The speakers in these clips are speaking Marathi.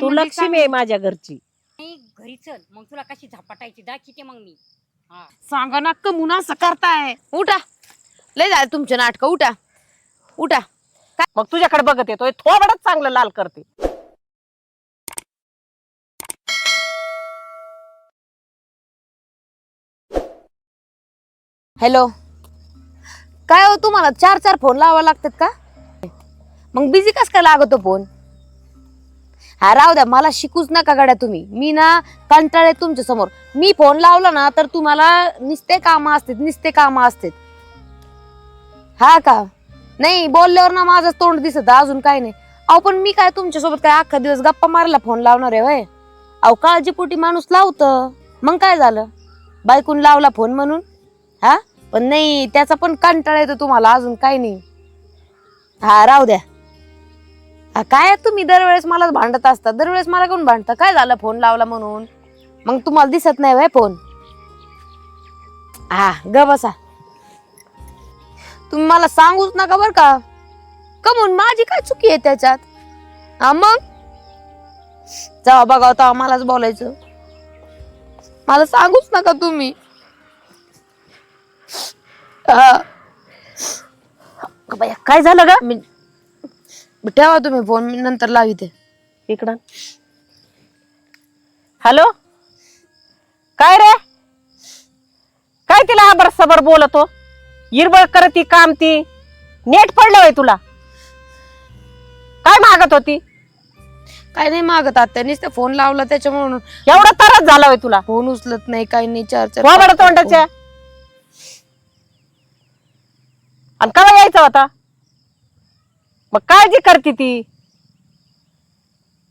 तू म्हणजे लक्ष्मी आहे माझ्या घरची. नाही, घरी चल. मग तुला कशी झपाटायची दाखवते मग मी. हा. सांगा ना कमून असं करताय. उठा. लय झालं तुमचे नाटक. उठा. उठा. मग तुझ्याकडे बघत येतोय. थोडंच चांगलं लाल करते. हॅलो. काय हो तुम्हाला चार चार फोन लावा लागतात का? मग बिझी कस काय लागतो फोन? हा राहू द्या मला शिकूच नका गाड्या तुम्ही. मी ना कंटाळे तुमच्यासमोर. मी फोन लावला ना तर तुम्हाला निस्ते कामं असतात निस्ते कामं असतात. हा का? नाही बोलल्यावर ना माझं तोंड दिसत अजून काय नाही. अहो पण मी काय तुमच्यासोबत काय अख्खा दिवस गप्पा मारायला फोन लावणार आहे वय अहो काळजीपोटी माणूस लावतं. मग काय झालं? बायकून लावला फोन म्हणून? हा? पण नाही त्याचा पण कंटाळा येतो तुम्हाला अजून काही नाही. हा राहू द्या. काय तुम्ही दरवेळेस मलाच भांडत असता. दरवेळेस मला कोण भांडता? काय झालं? फोन लावला म्हणून? मग तुम्हाला दिसत नाही वय फोन? हा ग बसा. तुम्ही मला सांगूच नका बर का. कमून माझी काय चुकी आहे त्याच्यात? हा मग? जावा बघा तेव्हा मलाच बोलायचं. मला सांगूच नका तुम्ही. हा. अगं बाया, काय झालं ग? मी ठेवा तुम्ही फोन मी नंतर लाविते. इकडं. हॅलो? काय रे? काय तिला आबर सबर बोलतो? इरबळ करत काम ती नेट पडलं होय तुला? काय मागत होती? काय नाही मागत आता ते फोन लावला त्याच्यामुळे. एवढा तरच झाला होय तुला? फोन उचलत नाही काही नाही चार चार वाबड तोंडाच्या. आणि कवा यायचा होता? मग काळजी करते ती.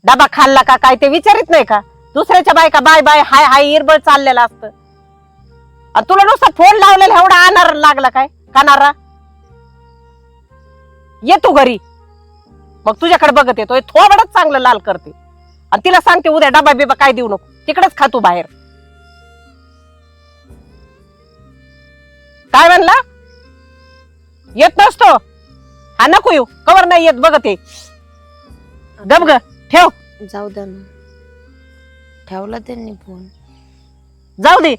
डबा खाल्ला का काय ते विचारित नाही का? दुसऱ्याच्या बायका बाय बाय हाय हाय इरबळ चाललेला असतं. आणि तुला नुसता फोन लावलेला एवढा आणार लागला काय? कानारा? ये तू घरी. मग तुझ्याकडे बघत येतोय थोडंच चांगलं लाल करते. आणि तिला सांगते उद्या डबा बिबा काय देऊ नको. तिकडेच खा तू बाहेर. काय म्हणला? येत नसतो. हा नको येऊ. कवर नाही येत बघत ये. गप ग. ठेव. जाऊ द्या ना. ठेवला त्यांनी फोन जाऊ दे.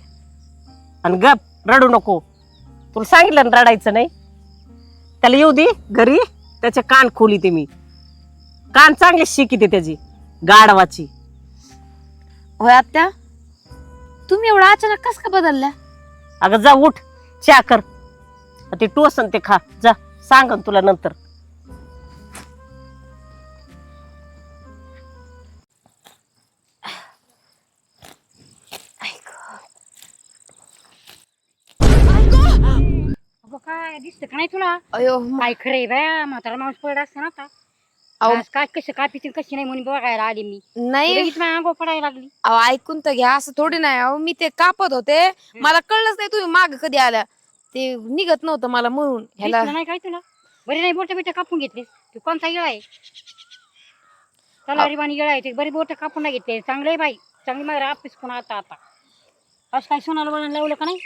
आणि गप रडू नको. तुला सांगितलं ना रडायचं नाही. त्याला येऊ दे घरी. त्याचे कान खोली ते मी. कान चांगले शिकिते त्याची. गाढवाची. होय आत्या? तुम्ही एवढा अचानक कस का बदलल्या? अगं जा उठ. चा कर. ते टोसन ते खा. जा. सांगन तुला नंतर. अगं काय दिसतं का नाही तुला? अयो म- काय खरंय बाया? म्हातारा माणूस पडला असतं ना आता. अहो. आज काय कसं काय पितील कशी नाही म्हणून बघायला आली मी. नाही. लगेच माझ्या अंगावर पडायला लागली. अहो ऐकून तर घ्या असं थोडी नाही. अहो मी ते कापत होते. मला कळलंच नाही तुम्ही माग कधी आल्या. ते निघत नव्हतं मला म्हणून. ह्याला दिसलं नाही काय तुला? बरे नाही बोट बिट कापून घेतलीस तू कोणता येळा आहे? तलारी बाणी येळा आहे ते बरी बोट कापून नाही घेतले. चांगले आहे बाई. चांगली माझ्या ऑफिस कोण आता आता. असं काय सोनाला वळण लावलं का नाही?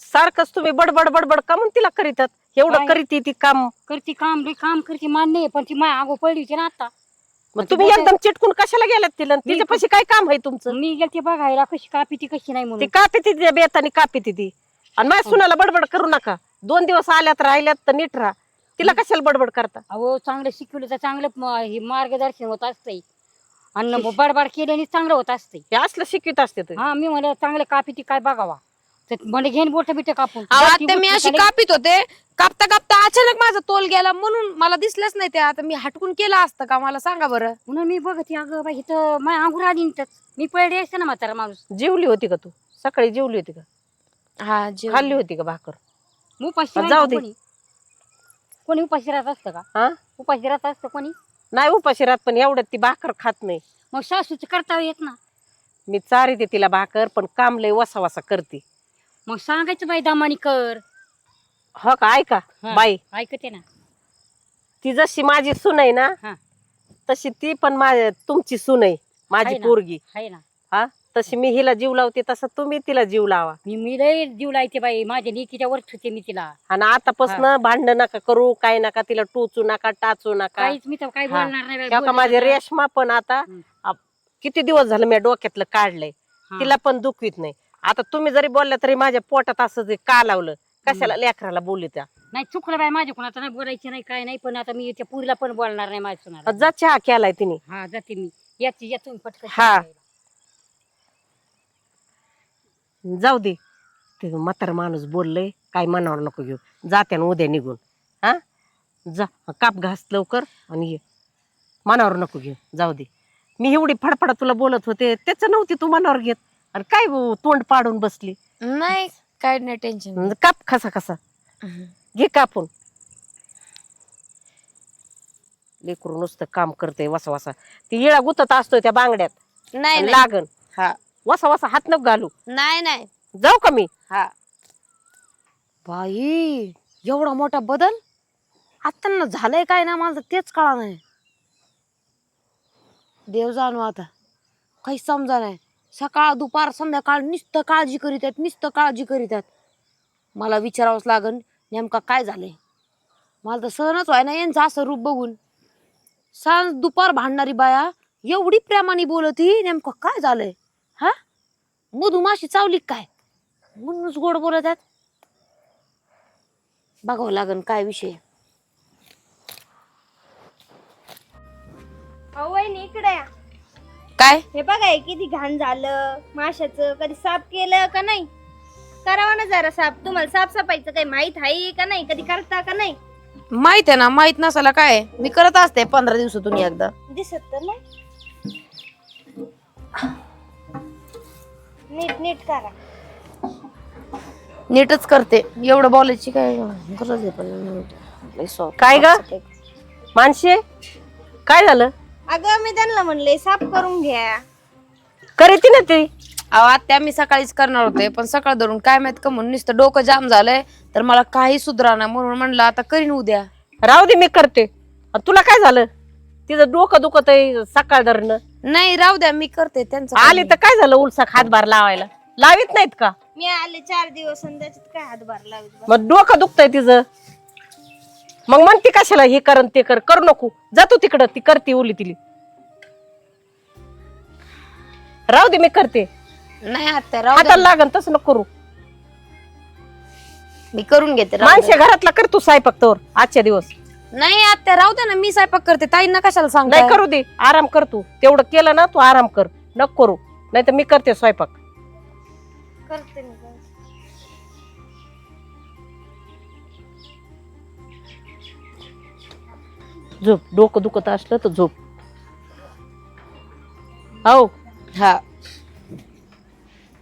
सारखंच तुम्ही बडबड बडबड का म्हणून तिला करीतात? एवढं काय? करीती ती काम. करती काम रे काम करती मान्य आहे पण ती माझ्या अंगो पडली होती ना आता. मग तुम्ही बोटं- एकदम चिटकून कशाला गेलात तिला? तिच्यापाशी काय काम आहे तुमचं? मी गेलते बघायला कशी कापी ती कशी नाही ती म्हणून कापी ती बेतानी कापी ती. आणि माझ्या सुनाला बडबड करू नका. दोन दिवस आल्यात राहिल्यात तर नीट राहा. तिला कशाला बडबड करता? अहो चांगलं शिकवलं तर चांगलं म- हे मार्गदर्शन होत असतंय. आणि मग बडबड केल्याने चांगलं होत असते हे असलं शिकवित असते. हा मी म्हणलं चांगलं कापी ती काय बघावा. तर म्हणजे घेऊन बोट बिट कापून. अहो, आता मी अशी कापित होते. कापता कापता अचानक माझा तोल गेला. म्हणून मला दिसलंच नाही ते. आता मी हटकून केलं असतं का? मला सांगा बरं. म्हणून मी बघते अगं बाई इथं माझ्या अंगूर आली इथंच. मी पडले असते ना म्हातारा माणूस. जेवली होती का तू? सकाळी जेवली होती का? हा जेव खाल्ली होती का भाकर? मग उपाशी जाऊ दे. कोणी. कोणी उपाशी राहत असतं का? हा? उपाशी राहत असतं कोणी? नाही उपाशी राहत पण एवढ्यात ती भाकर खात नाही. मग सासूचं करता येत ना. मी चारीते तिला भाकर पण काम लय वसा वसा करते. मग सांगायचं बाई दामानी कर. हो का? ऐका हा. बाई. ऐकते ना. ती जशी माझी सून आहे ना हा. तशी ती पण माझ्या तुमची सून आहे माझी आहे ना. पोरगी. आहे ना. हा? तशी मी हिला जीव लावते तसं तुम्ही तिला जीव लावा. मी मी लय जीव लायते बाई. माझ्या लेकीच्या वर ठेवते मी तिला. आणि आतापासून भांडण नका करू काय नका तिला टोचू नका टाचू नका. काहीच मी तर हा. बोलणार नाही बाई, तेव्हा का बोलणार माझे नाही. रेशमा पण आता हम्म. आप- किती दिवस झालं मी डोक्यातलं काढलंय. हा. तिला पण दुखवीत नाही. आता तुम्ही जरी बोलल्या तरी माझ्या पोटात असं जे का लावलं? कशाला लेकराला बोलू त्या? नाही चुकलं बाई माझ्या कोणाचं नाही बोलायचं नाही काय नाही पण आता मी त्या पुरीला पण बोलणार नाही माझ्या सुनाला. जा चहा केलाय तिने. हा जाते मी. याची या तुम्ही पटकन हा. जाऊ दे. ते म्हातारा माणूस बोललंय काय मनावर नको घेऊ. जाते ना उद्या निघून. हा? जा काप घास लवकर आणि ये. मनावर नको घेऊ. जाऊ दे. मी एवढी फडफडा तुला बोलत होते त्याचं नव्हती तू मनावर घेत. आणि काय भाऊ, तोंड पाडून बसली. नाही काय नाही टेन्शन काप कसा कसा घे कापून. लेकरू नुसतं काम करते वसा वसा. ती येळा गुतत असतोय त्या बांगड्यात. नाही. लागन. हा. वसा वसा हात नको घालू. नाही नाही. जाऊ का मी? हा. बाई एवढा मोठा बदल? आता झालंय काय ना मला तेच कळा नाही. देव जाणू आता. काही समजा नाही. सकाळ दुपार संध्याकाळ नुसतं काळजी करीत आहेत नुसतं काळजी करीत आहेत. मला विचारावंच लागन नेमका काय झालंय? मला तर सहनच व्हाय ना यांचं असं रूप बघून. सांज दुपार भांडणारी बाया एवढी प्रेमाने बोलती नेमकं काय झालंय? हा? मधुमाशी चावली काय? म्हणूनच गोड बोलत आहेत. बघावं लागन काय विषय. अहो वहिनी इकडे या. काय? हे बघा हे किती घाण झालं. माशाचं कधी साफ केलं का नाही? करावं ना जरा साफ तुम्हाला साफसफाईचं काही माहीत आहे का नाही? कधी करता का नाही? माहीत आहे ना माहीत नसायला काय? मी करत असते पंधरा दिवसातून एकदा. दिसत तर नाही. नीट नीट करा. नीटच करते. एवढं बोलायची काय गरज आहे पण लय. काय ग? माणसे काय झालं? अगं मी त्यांना म्हणले साफ करून घ्या. करीती ना ती. अहो आत्या मी सकाळीच करणार होते पण सकाळ धरून काय माहीत का म्हणून नुसतं डोकं जाम झालंय. तर मला काही सुधरा ना म्हणून म्हणलं आता करीन उद्या. राहू दे मी करते. तुला काय झालं? तिचं डोकं दुखत आहे सकाळ धरणं. नाही राहू द्या मी करते त्यांचं आली तर काय झालं? उलसाक हातभार लावायला. लावित नाहीत का? मी आले चार दिवस आणि त्याच्यात काय हातभार लावत. मग डोकं दुखतंय तिचं. मग म्हणते कशाला हे कर ते कर. करू नको. जातो तिकडं. ती करते उली तिली. राहू दे मी करते. नाही आत्या राहू द्या. हाताला लागन तसं नको करू. मी करून घेते राहू द्या. माणसे घरातला कर तू स्वयंपाक तोवर. आजच्या दिवस. नाही आत्या राहू द्या ना मी स्वयंपाक करते. ताईंना कशाला सांग नाही करू दे. आराम कर तू. तेवढं केलं ना तू आराम कर. नको करू. नाही तर मी करते स्वयंपाक. करते मी. झोप. डोकं दुखत असलं तर झोप. हो हा.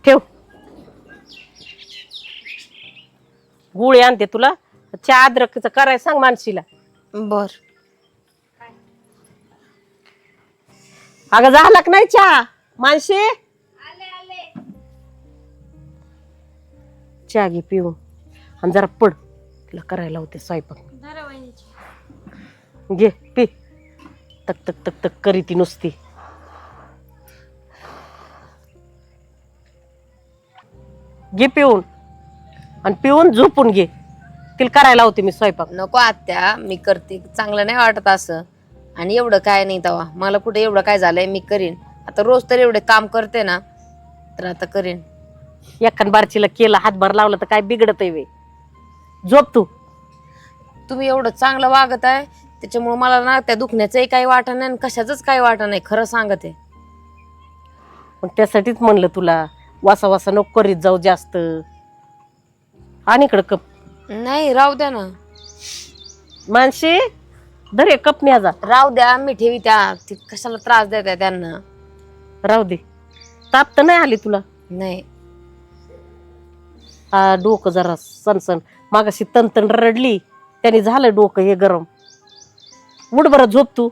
ठेव. गुळी आणते तुला. चहा अद्रकचं करायला सांग मानशीला बर. अगं झाला का नाही चहा? मानशी चहा घे पिऊन आणि जरा पड. तुला करायला होते स्वयंपाक. घे पी. तक तक तक तक करी ती नुसती. घे पिऊन. आणि पिऊन झोपून घे. तिला करायला होते मी स्वयंपाक. नको आत्या मी करते. चांगलं नाही वाटत असं. आणि एवढं काय नाही तवा. मला कुठे एवढं काय झालंय मी करीन. आता रोज तर एवढे काम करते ना तर आता करीन. एखाद बारचीला केलं हातभार लावलं तर काय बिघडत वे झोप तू. तुम्ही एवढं चांगलं वागत आहे त्याच्यामुळे मला ना त्या दुखण्याचंही काही वाटत नाही आणि कशाचंच काही वाटत नाही. खरं सांगते. मग त्यासाठीच म्हणलं तुला वासा वासा नको करीत जाऊ जास्त. आणि इकडं कप नाही राहू द्या ना. मानशी धरे कप न्याजा राहू द्या मी ठेवी त्या ती कशाला त्रास देत त्यांना. राहू दे. ताप तर नाही आली तुला? नाही. डोकं जरा सनसन मागाशी तनतन रडली. त्याने झालं डोकं हे गरम. उठ बरं झोप तू.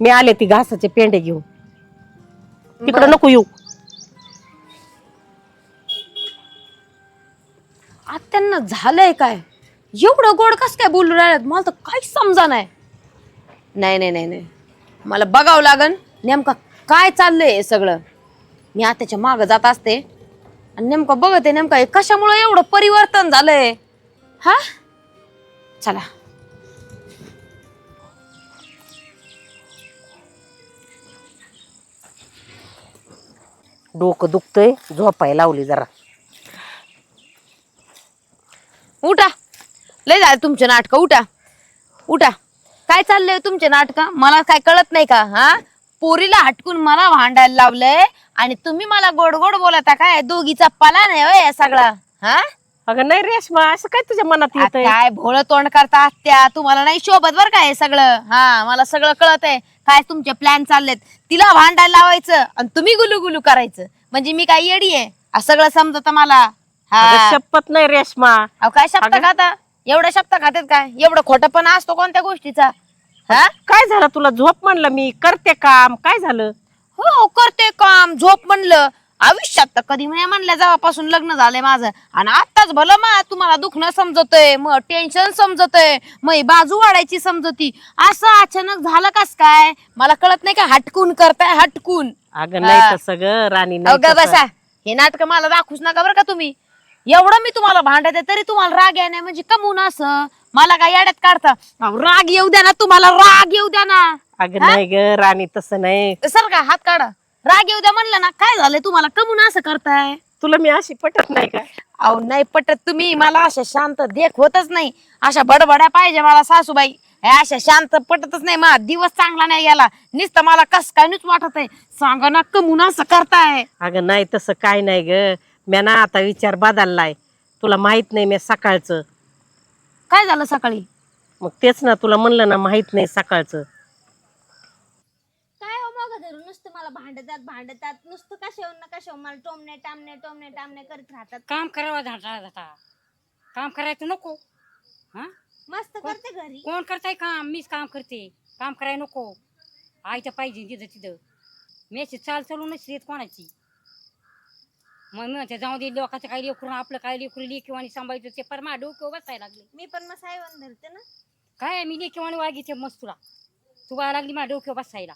मी आले ती घासाचे पेंडे घेऊन. तिकडं नको येऊ. त्यांना झालंय काय? एवढं गोड कस काय बोलू राहिल्यात? मला तर काहीच समजा नाही. नाही नाही नाही नाही. मला बघावं लागन. नेमका काय चाललंय हे सगळं? मी आत्याच्या माग जात असते. आणि नेमकं बघते नेमकं हे कशामुळे एवढं परिवर्तन झालंय? हा? चला. डोकं दुखतंय झोपाय लावली जरा. उठा. लय झालं तुमचे नाटक उठा. उठा. काय चाललंय तुमचे नाटक? मला काय कळत नाही का हा? पोरीला हटकून मला भांडायला लावलंय आणि तुम्ही मला गोड गोड बोलता काय दोघीचा पला नाही होय या सगळा हा? अगं नाही रेशमा असं काय तुझ्या मनात आ, येत काय भोळ तोंड करता आत्या? तुम्हाला नाही शोभत बर काय हे सगळं हा? मला सगळं कळत आहे काय तुमचे प्लॅन चाललेत? तिला भांडायला लावायचं आणि तुम्ही गुलू गुलू करायचं. म्हणजे मी काय येडी आहे? आ, सगळं समजत मला. हा. शपथ नाही रेशमा. अहो काय शब्द अगं- खाता? एवढं शब्द खातात काय? एवढं खोटं असतो कोणत्या गोष्टीचा? हा? काय झालं तुला? झोप म्हणलं मी. करते काम. काय झालं? हो करते काम. झोप म्हणलं. आयुष्यात तर कधी नाही म्हणलं जेव्हापासून लग्न झालंय माझं. आणि आताच भलं मा तुम्हाला दुखणं समजतय मग टेन्शन समजतय मग बाजू वाढायची समजती. असं अचानक झालं कस काय? मला कळत नाही का हटकून करताय हटकून? अगं नाही हा. तसं ग राणी नाही तसं. बसा. हे नाटक मला दाखवूच नका बरं का तुम्ही. एवढं मी तुम्हाला भांडत आहे तरी तुम्हाला राग नाही म्हणजे कमून असं. मला काय याड्यात काढता? अहो, राग येऊ द्या ना तुम्हाला राग येऊ द्या ना. अगं नाही ग राणी तसं नाही. सर का हात काढा. राग येऊ द्या म्हणलं ना काय झालंय तुम्हाला? कमून असं करताय? तुला मी अशी पटत नाही का? अहो नाही पटत तुम्ही. मला अशा शांत देख होतच नाही. अशा बडबड्या पाहिजे मला सासूबाई. हे अशा शांत पटतच नाही. मला दिवस चांगला नाही गेला नुसतं मला कस काय नुच वाटत आहे सांगा ना कमून असं करताय? अगं नाही तसं काय नाही ग. म्या ना आता विचार बदललाय. तुला माहीत नाही मी सकाळचं. काय झालं सकाळी? मग तेच ना तुला म्हणलं ना माहीत नाही सकाळचं. काय हो मग धरून नुसतं मला भांडतात भांडतात. नुसतं कशावर ना कशावर मला टोमणे टामणे टोमणे टामणे करत राहतात. काम करावं झाटा जाता काम करायचं नको. हा? मस्त करते घरी. कोण करताय काम? मीच काम करते. काम करायला नको. आयचं पाहिजे तिथं तिथं. मी अशी चाल चालूनच येत कोणाची. मग मी म्हणते जाऊ दे लोकांचं काही लेकरून आपलं काय लेकरू लेकिवाणी सांभाळायचं ते परमा डोकं बसायला लागले मी पण मग सायवन धरते ना काय मी लेकिवाणी वागीचे मस्त तुला तू व्हायला लागली माझ्या डोक्यावर बसायला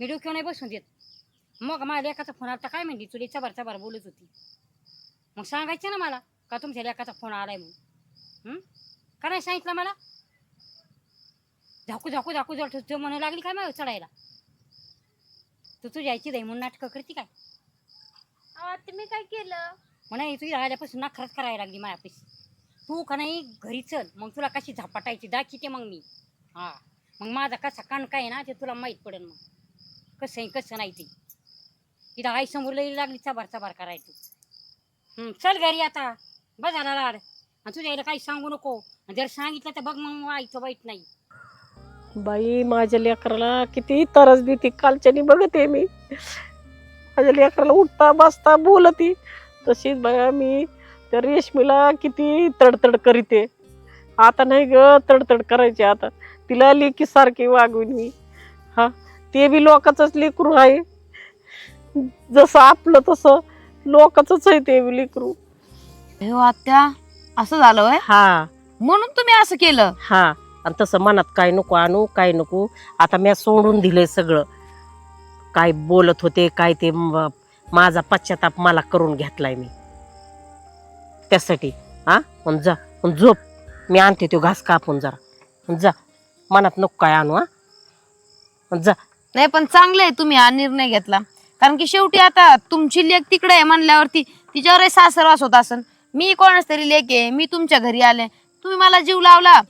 मी डोक्यावर नाही बसून देत मग माझ्या लेकाचा फोन आला काय म्हणली तुला चबार चबार बोलत होती मग सांगायचं ना मला का तुमच्या लेकाचा फोन आलाय म्हणून हं? का नाही सांगितलं मला झाकू झाकू झाकू तू म्हणू लागली काय मग चढायला तू तुझ्या आईची म्हणून नाटकं करते काय अहो, आता मी काय केलं? म्हणा तुझी राहिल्यापासून नखरच करायला लागली माझ्यापाशी तू का नाही घरी चल मग तुला कशी झपाटायची दाखीते मग मी. हा. मग माझा कसा कान काय आहे ना ते तुला माहीत पडेल मग. कसं आहे कसं नाही ते. इथं आई समोर लई लागली चबार चबार करायची. हं, चल घरी आता. बघायला लाड. आणि तुझ्या आईला काही सांगू नको. आणि जर सांगितलं तर बघ मग आईचं वाईट नाही. बाई माझ्या लेकराला किती तरस देते कालच्यानी बघते मी. माझ्या लेकराला उठता बसता बोलती. तशीच बाया मी त्या रेशमीला किती तडतड करीते. आता नाही ग तडतड करायची आता. तिला लेकी सारखी वागवीन मी. हा ते बी लोकांचंच लेकरू आहे. जसं आपलं तसं लोकांचंच आहे ते बी लेकरू. हो आत्या असं झालं होय? हा. म्हणून तुम्ही असं केलं? हा. आणि तसं मनात काय नको आणू काय नको. आता मी सोडून दिलंय सगळं. काय बोलत होते काय ते म- माझा पश्चाताप मला करून घेतलाय मी. त्यासाठी हा? मग जा मग झोप. मी आणते तो घास कापून जरा. मग जा. मनात नको काय आणू हा? मग जा. नाही पण चांगलं आहे तुम्ही हा निर्णय घेतला. कारण की शेवटी आता तुमची लेख तिकडे आहे म्हणल्यावरती तिच्यावर सासरवास होत असन. मी कोणाच तरी लेख आहे मी तुमच्या घरी आले. तुम्ही मला जीव लावला.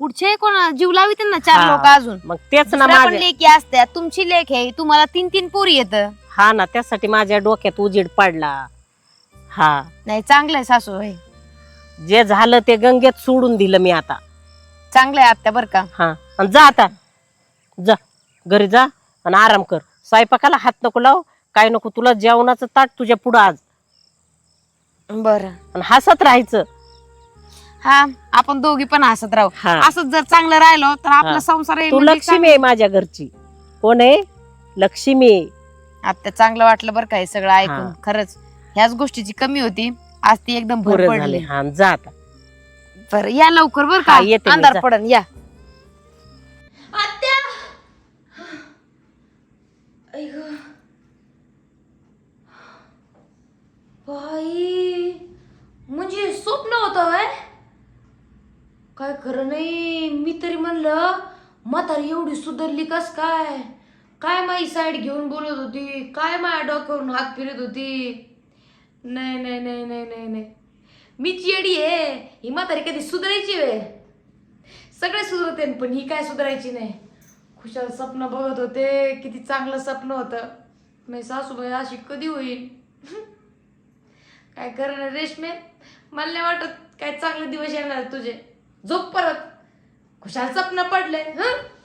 पुढचे कोण जीव लावित ना चार हा. लोक अजून. मग तेच ना दुसऱ्या पण माझ्या लेखी असत्या. तुमची लेख आहे तुम्हाला तीन तीन पोरी येत. हा ना त्यासाठी माझ्या डोक्यात उजेड पडला. हा. नाही चांगलं आहे सासू होय जे झालं ते गंगेत सोडून दिलं मी आता. चांगलं आहे आत्या बरं का. हा. आणि जा आता. जा. घरी जा आणि आराम कर. स्वयंपाकाला हात नको लाव. काय नको तुला जेवणाचं ताट तुझ्या पुढं आज. बरं. आणि हसत राहायचं. हा आपण दोघी पण हसत राहू. असं जर चांगलं राहिलो तर आपला संसार म्हणजे लक्ष्मी आहे माझ्या घरची. कोण आहे? लक्ष्मी आहे. आता चांगलं वाटलं बरं काय सगळं ऐकून. खरंच ह्याच गोष्टीची कमी होती. आज ती एकदम भर बरं पडली. हा या लवकर बर का? हा, अंधार पडन या. आत्या! बाई म्हणजे स्वप्न होत काय खरं नाही. मी तरी म्हणलं म्हातारी एवढी सुधारली कस काय? काय माझी साईड घेऊन बोलत होती? काय माझ्या डोक्यावरून हात फिरत होती? नाही नाही नाही नाही नाही नाही. मी चेडी आहे. ही म्हातारी कधी सुधारायची वे? सगळे सुधरते पण ही काय सुधारायची नाही. खुशाल स्वप्न बघत होते. किती चांगलं स्वप्न होतं. मी सासूबाई अशी कधी होईल? काय करणार रेशमे? मला नाही वाटत काय चांगले दिवस येणार तुझे. झोप परत. खुशाल स्वप्न पडले हं?